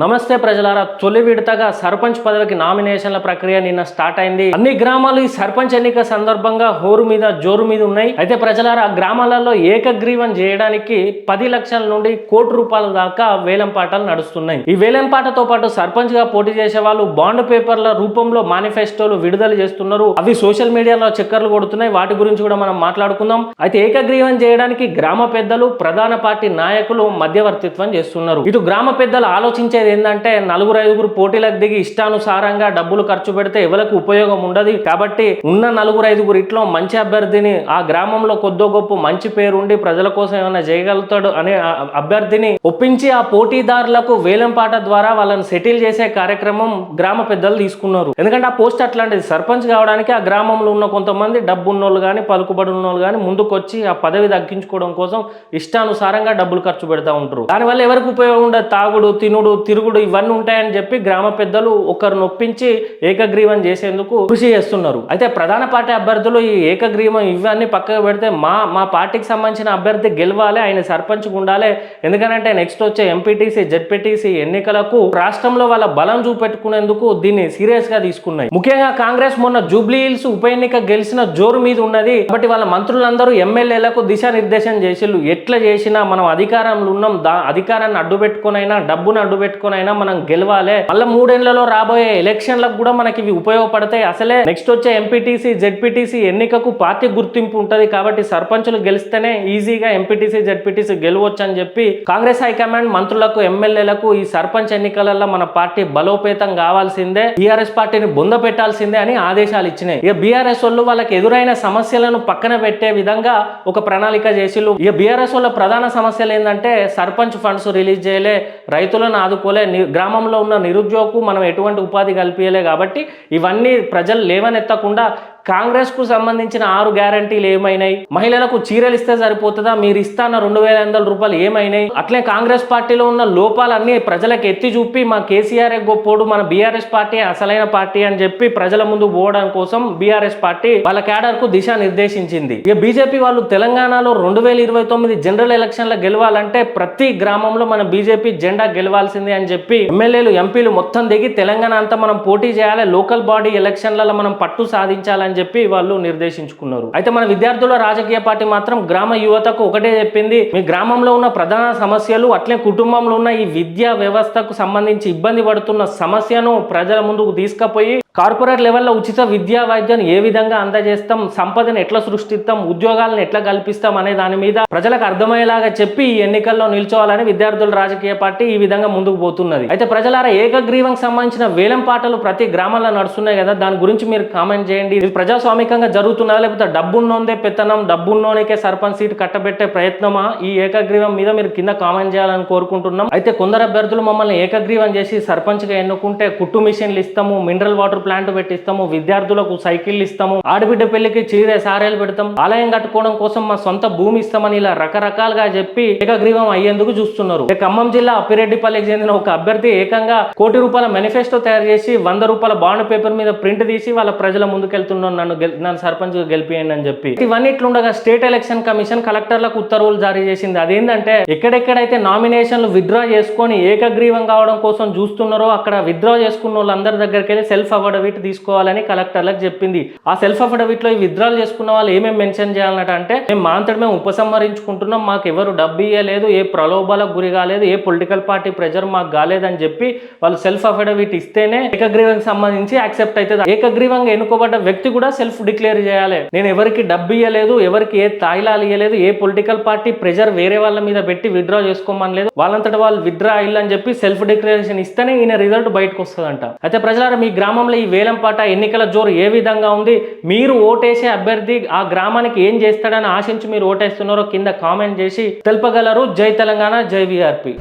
నమస్తే ప్రజలారా తొలి విడతగా సర్పంచ్ పదవికి నామినేషన్ల ప్రక్రియ నిన్న స్టార్ట్ అయింది. అన్ని గ్రామాలు ఈ సర్పంచ్ ఎన్నిక సందర్భంగా హోరు మీద జోరు మీద ఉన్నాయి. అయితే ప్రజలారా ఆ గ్రామాలలో ఏకగ్రీవం చేయడానికి పది లక్షల నుండి కోటి రూపాయల దాకా వేలం పాటలు నడుస్తున్నాయి. ఈ వేలం పాటతో పాటు సర్పంచ్గా పోటీ చేసే వాళ్ళు బాండ్ పేపర్ల రూపంలో మేనిఫెస్టోలు విడుదల చేస్తున్నారు. అవి సోషల్ మీడియాలో చక్కర్లు కొడుతున్నాయి. వాటి గురించి కూడా మనం మాట్లాడుకుందాం. అయితే ఏకగ్రీవం చేయడానికి గ్రామ పెద్దలు ప్రధాన పార్టీ నాయకులు మధ్యవర్తిత్వం చేస్తున్నారు. ఇటు గ్రామ పెద్దలు ఆలోచించే అనేది ఏంటంటే నలుగురు ఐదుగురు పోటీలకు దిగి ఇష్టానుసారంగా డబ్బులు ఖర్చు పెడితే ఎవరికి ఉపయోగం ఉండదు. కాబట్టి ఉన్న నలుగురు ఐదుగురు ఇట్లో మంచి అభ్యర్థిని ఆ గ్రామంలో కొద్దో గొప్ప మంచి పేరు ఉండి ప్రజల కోసం ఏమైనా చేయగలుగుతాడు అనే అభ్యర్థిని ఒప్పించి ఆ పోటీదారులకు వేలంపాట ద్వారా వాళ్ళని సెటిల్ చేసే కార్యక్రమం గ్రామ పెద్దలు తీసుకున్నారు. ఎందుకంటే ఆ పోస్ట్ అట్లాంటిది. సర్పంచ్ కావడానికి ఆ గ్రామంలో ఉన్న కొంతమంది డబ్బు ఉన్నోళ్ళు కానీ పలుకుబడి ఉన్నోళ్ళు కానీ ముందుకొచ్చి ఆ పదవి తగ్గించుకోవడం కోసం ఇష్టానుసారంగా డబ్బులు ఖర్చు పెడతా ఉంటారు. దానివల్ల ఎవరికి ఉపయోగం ఉండదు. తాగుడు తినుడు తిరుగుడు ఇవన్నీ ఉంటాయని చెప్పి గ్రామ పెద్దలు ఒకరు నొప్పించి ఏకగ్రీవం చేసేందుకు కృషి చేస్తున్నారు. అయితే ప్రధాన పార్టీ అభ్యర్థులు ఈ ఏకగ్రీవం ఇవన్నీ పక్కకు పెడితే మా మా పార్టీకి సంబంధించిన అభ్యర్థి గెలవాలి ఆయన సర్పంచ్ ఉండాలి. ఎందుకంటే నెక్స్ట్ వచ్చే ఎంపీటీసీ జెడ్పీటీసీ ఎన్నికలకు రాష్ట్రంలో వాళ్ళ బలం చూపెట్టుకునేందుకు దీన్ని సీరియస్గా తీసుకున్నాయి. ముఖ్యంగా కాంగ్రెస్ మొన్న జూబ్లీ హిల్స్ ఉప ఎన్నిక గెలిచిన జోరు మీద ఉన్నది. కాబట్టి వాళ్ళ మంత్రులందరూ ఎమ్మెల్యేలకు దిశానిర్దేశం చేసిళ్ళు. ఎట్లా చేసినా మనం అధికారంలో ఉన్నాం. దా అధికారాన్ని అడ్డు పెట్టుకునైనా డబ్బును అడ్డుపెట్టుకుని పెట్టుకునైనా మనం గెలవాలి. మళ్ళీ మూడేళ్ళలో రాబోయే ఎలక్షన్లకు కూడా మనకి ఇవి ఉపయోగపడతాయి. అసలే నెక్స్ట్ వచ్చే ఎంపీటీసీ జెడ్పీటీసీ ఎన్నికకు పార్టీ గుర్తింపు ఉంటది కాబట్టి సర్పంచులు గెలిస్తేనే ఈజీగా ఎంపీటీసీ జెడ్పీటీసీ గెలవచ్చు అని చెప్పి కాంగ్రెస్ హైకమాండ్ మంత్రులకు ఎమ్మెల్యేలకు ఈ సర్పంచ్ ఎన్నికలలో మన పార్టీ బలోపేతం కావాల్సిందే. బీఆర్ఎస్ పార్టీని బొంద పెట్టాల్సిందే అని ఆదేశాలు ఇచ్చినాయి. ఇక బీఆర్ఎస్ వాళ్ళు వాళ్ళకి ఎదురైన సమస్యలను పక్కన పెట్టే విధంగా ఒక ప్రణాళిక చేసిళ్ళు. ఇక బీఆర్ఎస్ వాళ్ళ ప్రధాన సమస్యలు ఏంటంటే సర్పంచ్ ఫండ్స్ రిలీజ్ చేయలే రైతులను ఆదుకోలే ని- గ్రామంలో ఉన్న నిరుద్యోగకు మనం ఎటువంటి ఉపాధి కల్పించలే కాబట్టి ఇవన్నీ ప్రజలు లేవనెత్తకుండా కాంగ్రెస్కు సంబంధించిన ఆరు గ్యారంటీలు ఏమైనాయి? మహిళలకు చీరలు ఇస్తే సరిపోతుందా? మీరు ఇస్తాన్న రెండు వేల వందల రూపాయలు ఏమైనాయి? అట్లే కాంగ్రెస్ పార్టీలో ఉన్న లోపాలన్నీ ప్రజలకు ఎత్తి చూపి మా కేసీఆర్ గొప్పోడు మన బీఆర్ఎస్ పార్టీ అసలైన పార్టీ అని చెప్పి ప్రజల ముందు పోవడం కోసం బీఆర్ఎస్ పార్టీ వాళ్ళ క్యాడర్కు దిశ నిర్దేశించింది ఇక బీజేపీ వాళ్ళు తెలంగాణలో రెండు వేల ఇరవై తొమ్మిది జనరల్ ఎలక్షన్ల గెలవాలంటే ప్రతి గ్రామంలో మన బీజేపీ జెండా గెలవాల్సిందే అని చెప్పి ఎమ్మెల్యేలు ఎంపీలు మొత్తం దిగి తెలంగాణ అంతా మనం పోటీ చేయాలి. లోకల్ బాడీ ఎలక్షన్లలో మనం పట్టు సాధించాలని చెప్పి వాళ్ళు నిర్దేశించుకున్నారు. అయితే మన విద్యార్థుల రాజకీయ పార్టీ మాత్రం గ్రామ యువతకు ఒకటే చెప్పింది మీ గ్రామంలో ఉన్న ప్రధాన సమస్యలు అట్లే కుటుంబంలో ఉన్న ఈ విద్యా వ్యవస్థకు సంబంధించి ఇబ్బంది పడుతున్న సమస్యను ప్రజల ముందుకు తీసుకుపోయి కార్పొరేట్ లెవెల్లో ఉచిత విద్యా వైద్యాన్ని ఏ విధంగా అందజేస్తాం? సంపదను ఎట్లా సృష్టిస్తాం? ఉద్యోగాలను ఎట్లా కల్పిస్తాం అనే దాని మీద ప్రజలకు అర్థమయ్యేలాగా చెప్పి ఈ ఎన్నికల్లో నిల్చోవాలని విద్యార్థుల రాజకీయ పార్టీ ఈ విధంగా ముందుకు పోతున్నది. అయితే ప్రజలారా ఏకగ్రీవంకి సంబంధించిన వేలం పాటలు ప్రతి గ్రామాల్లో నడుస్తున్నాయి కదా? దాని గురించి మీరు కామెంట్ చేయండి. ఇది ప్రజాస్వామికంగా జరుగుతున్నదా లేకపోతే డబ్బున్నోందే పెత్తనం డబ్బున్నోనికే సర్పంచ్ సీట్ కట్టబెట్టే ప్రయత్నమా? ఈ ఏకగ్రీవం మీద మీరు కింద కామెంట్ చేయాలని కోరుకుంటున్నాం. అయితే కొందరు అభ్యర్థులు మమ్మల్ని ఏకగ్రీవం చేసి సర్పంచ్గా ఎన్నుకుంటే కుట్టు మిషన్లు ఇస్తాము మినరల్ వాటర్ ప్లాంట్ పెట్టిస్తాము విద్యార్థులకు సైకిల్ ఇస్తాము ఆడబిడ్డ పెళ్ళికి చీరే సారేలు పెడతాం ఆలయం కట్టుకోవడం కోసం మా సొంత భూమి ఇస్తామని ఇలా రకరకాలుగా చెప్పి ఏకగ్రీవం అయ్యేందుకు చూస్తున్నారు. ఖమ్మం జిల్లా అప్పిరెడ్డిపల్లికి చెందిన ఒక అభ్యర్థి ఏకంగా కోటి రూపాయల మేనిఫెస్టో తయారు చేసి వంద రూపాయల బాండ్ పేపర్ మీద ప్రింట్ తీసి వాళ్ళ ప్రజల ముందుకెళ్తున్నాను నన్ను గెల్- నన్ను సర్పంచ్ గెలిపియండి అని చెప్పి. ఇవన్నీ ఇట్లుండగా స్టేట్ ఎలక్షన్ కమిషన్ కలెక్టర్లకు ఉత్తర్వులు జారీ చేసింది. అదేంటంటే ఎక్కడెక్కడైతే నామినేషన్లు విత్డ్రా చేసుకొని ఏకగ్రీవం కావడం కోసం చూస్తున్నారో అక్కడ విత్డ్రా చేసుకున్న వాళ్ళందరి దగ్గరికి వెళ్ళి సెల్ఫ్ అఫిడవిట్ తీసుకోవాలని కలెక్టర్లకు చెప్పింది. ఆ సెల్ఫ్ అఫిడవిట్లో ఈ విత్డ్రాల్ చేసుకున్న వాళ్ళు ఏమేమి మెన్షన్ చేయాలన్నట అంటే మేము మా మేము ఉపసంహరించుకుంటున్నాం మాకు ఎవరు డబ్బు ఇవ్వలేదు ఏ ప్రలోభాలకు గురి కాలేదు ఏ పొలిటికల్ పార్టీ ప్రెజర్ మాకు కాలేదని చెప్పి వాళ్ళు సెల్ఫ్ అఫిడవిట్ ఇస్తేనే ఏకగ్రీవం సంబంధించి యాక్సెప్ట్ అవుతుంది ఏకగ్రీవంగా ఎన్నుకోబడ్డ వ్యక్తి కూడా సెల్ఫ్ డిక్లేర్ చేయాలి. నేను ఎవరికి డబ్బు ఇవ్వలేదు ఎవరికి ఏ తాయిలాలు ఇవ్వలేదు ఏ పొలిటికల్ పార్టీ ప్రెజర్ వేరే వాళ్ళ మీద పెట్టి విత్డ్రా చేసుకోమని లేదు వాళ్ళంతట వాళ్ళు విత్డ్రా అయ్యాలని చెప్పి సెల్ఫ్ డిక్లరేషన్ ఇస్తేనే ఈయన రిజల్ట్ బయటకు వస్తుందంట. అయితే ప్రజలారా మీ గ్రామంలో ఈ వేలంపాట ఎన్నికల జోరు ఏ విధంగా ఉంది? మీరు ఓటేసే అభ్యర్థి ఆ గ్రామానికి ఏం చేస్తాడని ఆశించి మీరు ఓటేస్తున్నారో కింద కామెంట్ చేసి తెలుపగలరు. జై తెలంగాణ జై విఆర్పి.